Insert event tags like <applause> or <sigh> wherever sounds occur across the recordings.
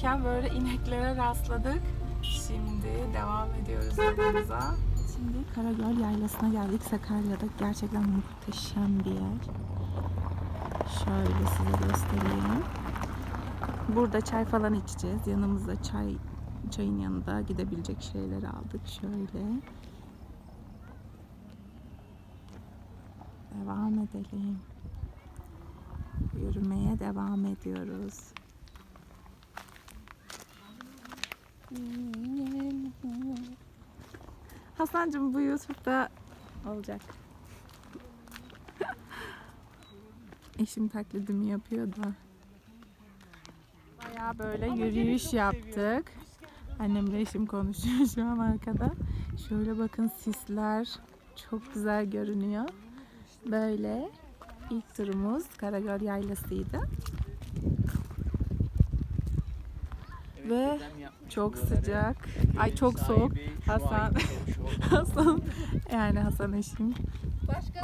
gelirken böyle ineklere rastladık. Şimdi devam ediyoruz yolumuza. Şimdi Karagöl Yaylası'na geldik. Sakarya'da gerçekten muhteşem bir yer. Şöyle size göstereyim. Burada çay falan içeceğiz. Yanımızda çay çayın yanında gidebilecek şeyler aldık. Şöyle. Devam edelim. Yürümeye devam ediyoruz. Hasan'cığım bu YouTube'da olacak. Eşim taklidimi yapıyor da. Baya böyle yürüyüş yaptık. Annemle eşim konuşuyor şu an arkada. Şöyle bakın sisler çok güzel görünüyor. Böyle ilk turumuz Karagöl Yaylası'ydı. Ve çok sıcak. Ay çok soğuk. Hasan <laughs> Hasan yani Hasan eşim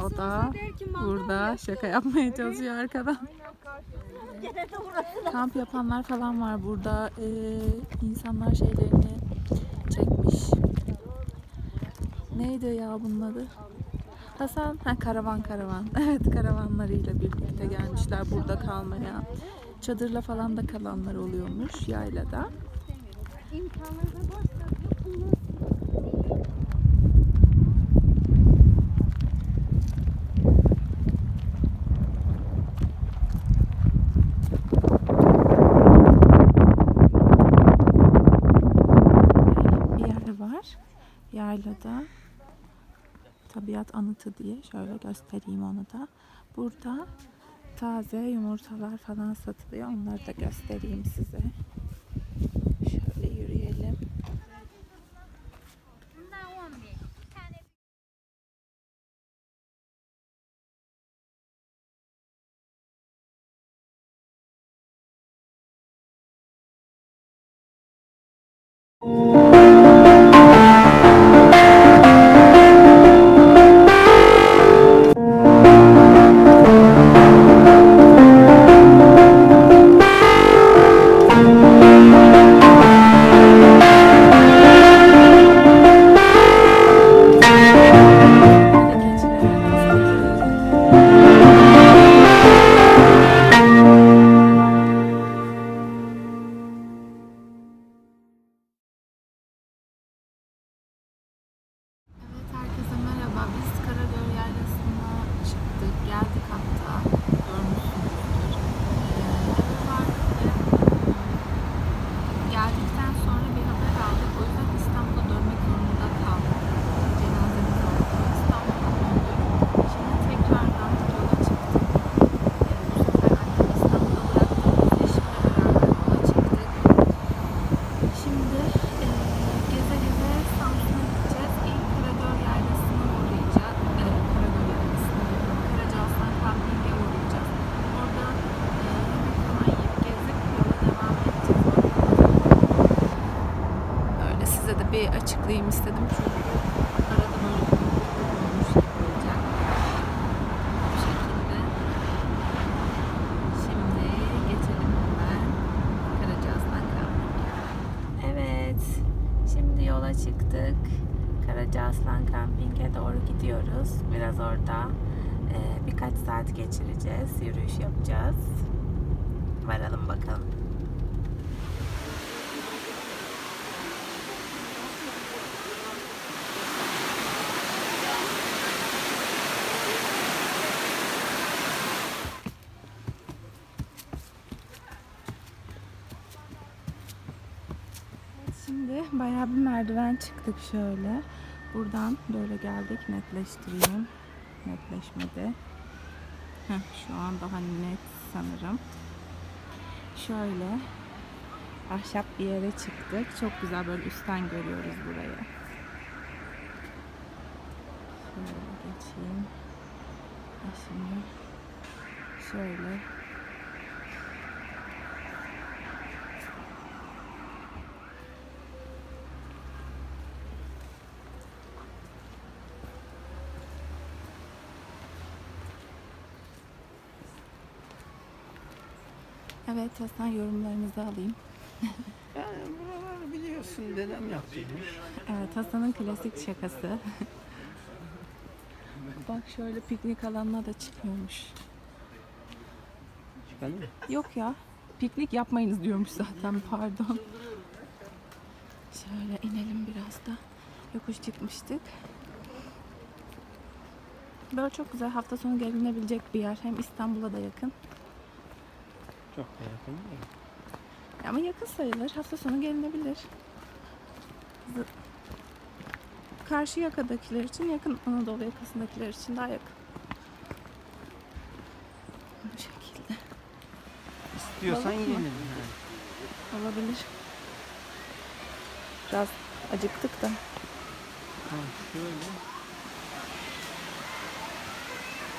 o da burada şaka yapmaya çalışıyor arkadan. Kamp yapanlar falan var burada. Ee, insanlar şeylerini çekmiş. Neydi ya bunun adı? Hasan, ha karavan karavan. <laughs> Evet karavanlarıyla birlikte gelmişler burada kalmaya. Çadırla falan da kalanlar oluyormuş yaylada. Bir yer var. Yaylada tabiat anıtı diye şöyle göstereyim onu da. Burada taze yumurtalar falan satılıyor. Onları da göstereyim size. Şöyle yürüyelim. Böyle yola çıktık. Karacaaslan Camping'e doğru gidiyoruz. Biraz orada e, birkaç saat geçireceğiz, yürüyüş yapacağız. Varalım bakalım. Şimdi bayağı bir merdiven çıktık şöyle. Buradan böyle geldik netleştireyim. Netleşmedi. Heh, şu an daha net sanırım. Şöyle ahşap bir yere çıktık. Çok güzel böyle üstten görüyoruz burayı. Şöyle geçeyim. Şimdi şöyle Evet Hasan yorumlarınızı alayım. Yani buraları biliyorsun dedem yaptırmış. Evet Hasan'ın klasik şakası. Bak şöyle piknik alanına da çıkıyormuş. Çıkalım mı? Yok ya. Piknik yapmayınız diyormuş zaten pardon. Şöyle inelim biraz da. Yokuş çıkmıştık. Böyle çok güzel hafta sonu gelinebilecek bir yer. Hem İstanbul'a da yakın. Çok da yakın değil. Ama yakın sayılır. Hafta sonu gelinebilir. Z- Karşı yakadakiler için yakın, Anadolu yakasındakiler için daha yakın. Bu şekilde. İstiyorsan Balık mı? yiyelim. Ha. Olabilir. Biraz acıktık da. Ha, şöyle.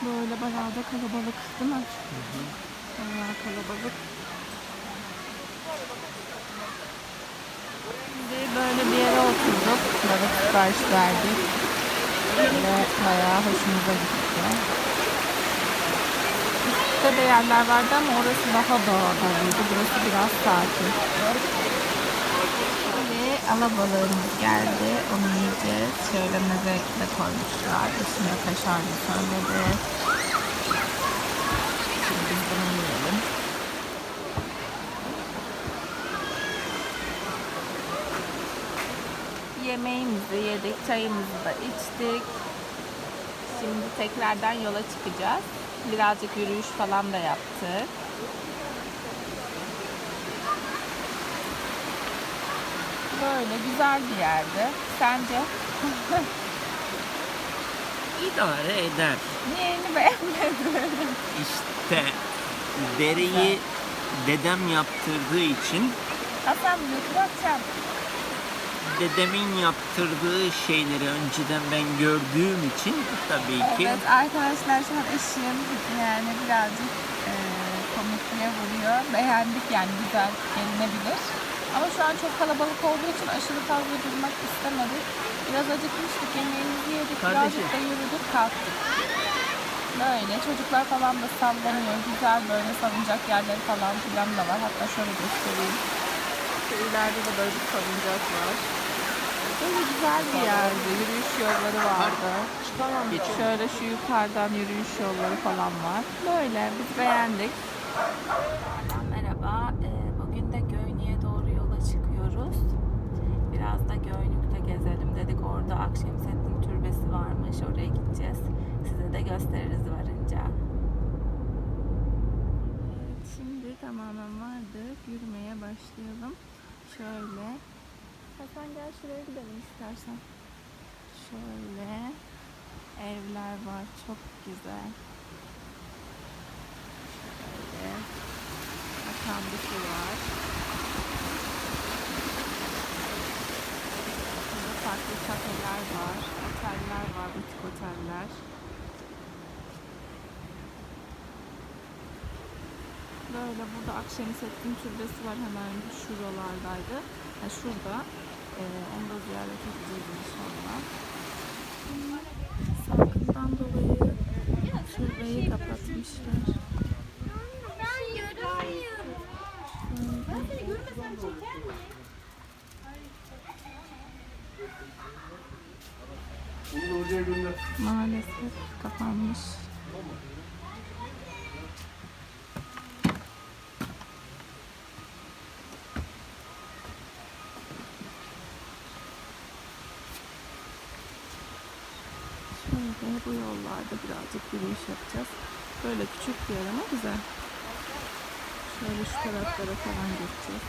Böyle bayağı da kalabalık değil mi? Bayağı kalabalık. Şimdi böyle bir yere oturduk. Balık sipariş verdik. Böyle bayağı hoşumuza gitti. Üstte de yerler vardı ama orası daha dağılıydı. Burası biraz sakin. Ve alabalığımız geldi. Onu yiyeceğiz. Şöyle mezekle koymuşlar. Üstüne kaşarlı söyledi. Şimdi biz bunu yiyelim. Yemeğimizi yedik, çayımızı da içtik. Şimdi tekrardan yola çıkacağız. Birazcık yürüyüş falan da yaptık. Böyle güzel bir yerdi. Sence? <laughs> İdare eder. Niyeni beğenmedin? İşte dereyi dedem yaptırdığı için Hasan götüreceğim. Dedemin yaptırdığı şeyleri önceden ben gördüğüm için tabii ki Evet arkadaşlar şu an ışığın yani birazcık e, komikliğe vuruyor. Beğendik yani güzel gelinebilir. Ama şu an çok kalabalık olduğu için aşırı fazla durmak istemedik. Biraz acıkmıştık, yemeğimizi yedik, Kardeşim. birazcık da yürüdük, kalktık. Böyle çocuklar falan da sallanıyor. Güzel böyle salıncak yerleri falan filan da var. Hatta şöyle göstereyim. Şu ileride de böyle bir salıncak var. Böyle güzel bir yerdi. Yürüyüş yolları vardı. Şöyle şu yukarıdan yürüyüş yolları falan var. Böyle biz beğendik. Merhaba. Ee, Bugün de Göynük'e doğru yola çıkıyoruz. Biraz da Göynük'te gezelim dedik. Orada Akşemseddin Türbesi varmış. Oraya gideceğiz. Size de gösteririz varınca. Şimdi tamamen vardık. Yürümeye başlayalım. Şöyle. Hasan gel şuraya gidelim istersen. Şöyle evler var. Çok güzel. Şöyle. Akan bir su var. Burada farklı kafeler var. Oteller var. Butik oteller. Böyle burada Akşemseddin Türbesi var hemen şuralardaydı. Ha, şurada. Ee, onu da ziyaret edeceğiz inşallah. Salgından dolayı türbeyi kapatmışlar. Ben göremiyorum. Ben seni görmesem çeker mi? Maalesef kapanmış. Şöyle bu yollarda birazcık yürüyüş yapacağız. Böyle küçük bir yer ama güzel. Şöyle şu taraflara falan geçeceğiz.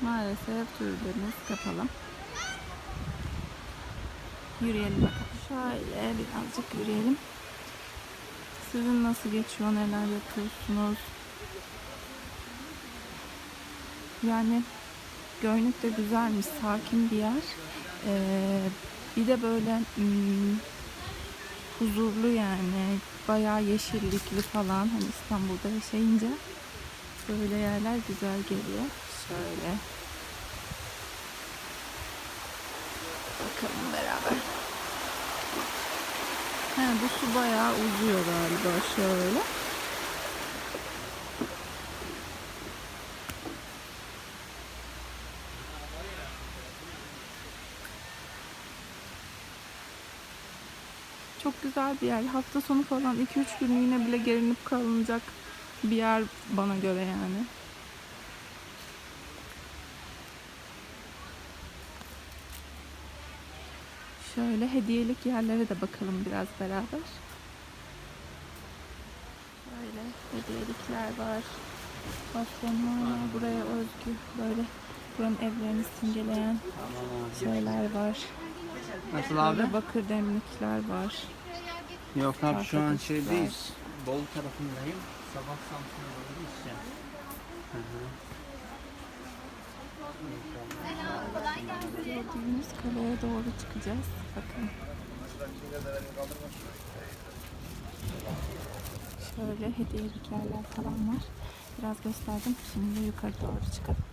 Maalesef türbemiz kapalı. Yürüyelim bakalım. Şöyle birazcık yürüyelim. Sizin nasıl geçiyor, neler yapıyorsunuz? Yani Göynük de güzelmiş, sakin bir yer. Ee, bir de böyle hmm, huzurlu yani. Bayağı yeşillikli falan. Hani İstanbul'da yaşayınca böyle yerler güzel geliyor. Şöyle. Bakalım beraber. He, bu su bayağı uzuyor galiba şöyle. Çok güzel bir yer. Hafta sonu falan 2-3 günlüğüne bile gelinip kalınacak bir yer bana göre yani. Şöyle hediyelik yerlere de bakalım biraz beraber. Böyle hediyelikler var. Bastonlar var. Buraya özgü böyle buranın evlerini simgeleyen şeyler var. Nasıl abi? Böyle bakır demlikler var. Yok abi şu an Arkadaşlar. şeydeyiz. Bolu tarafındayım. Sabah Samsun'a doğru gideceğim. Hı hı. Gördüğünüz kaleye doğru çıkacağız. Bakın. Şöyle hediyelik yerler falan var. Biraz gösterdim. Şimdi yukarı doğru çıkalım.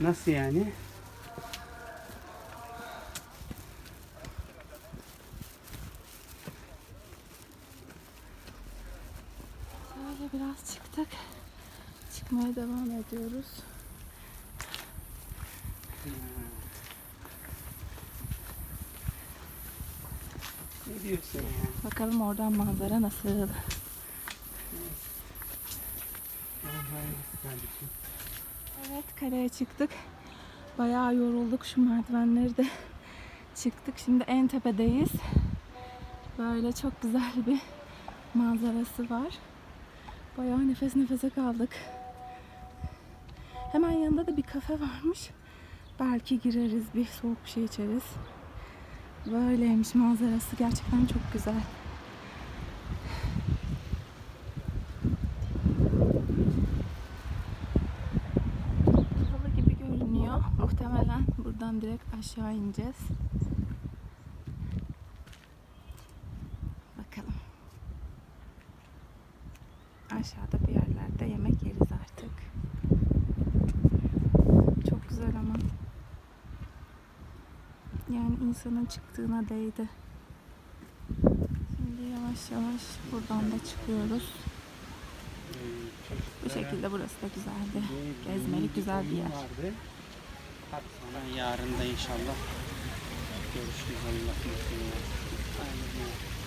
Nasıl yani? Şöyle biraz çıktık. Çıkmaya devam ediyoruz. Ne diyorsun ya? Bakalım oradan manzara nasıl? Evet kaleye çıktık. Bayağı yorulduk şu merdivenleri de çıktık. Şimdi en tepedeyiz. Böyle çok güzel bir manzarası var. Bayağı nefes nefese kaldık. Hemen yanında da bir kafe varmış. Belki gireriz bir soğuk bir şey içeriz. Böyleymiş manzarası gerçekten çok güzel. Halı gibi görünüyor. Muhtemelen buradan direkt aşağı ineceğiz. Bakalım. Aşağıda bir yerlerde yemek yeriz artık. Çok güzel ama. Yani insanın çıktığına değdi. Şimdi yavaş yavaş buradan da çıkıyoruz. Bu şekilde burası da güzeldi. Gezmelik güzel bir yer. Yarın da inşallah görüşürüz Allah izniyle. Aynen.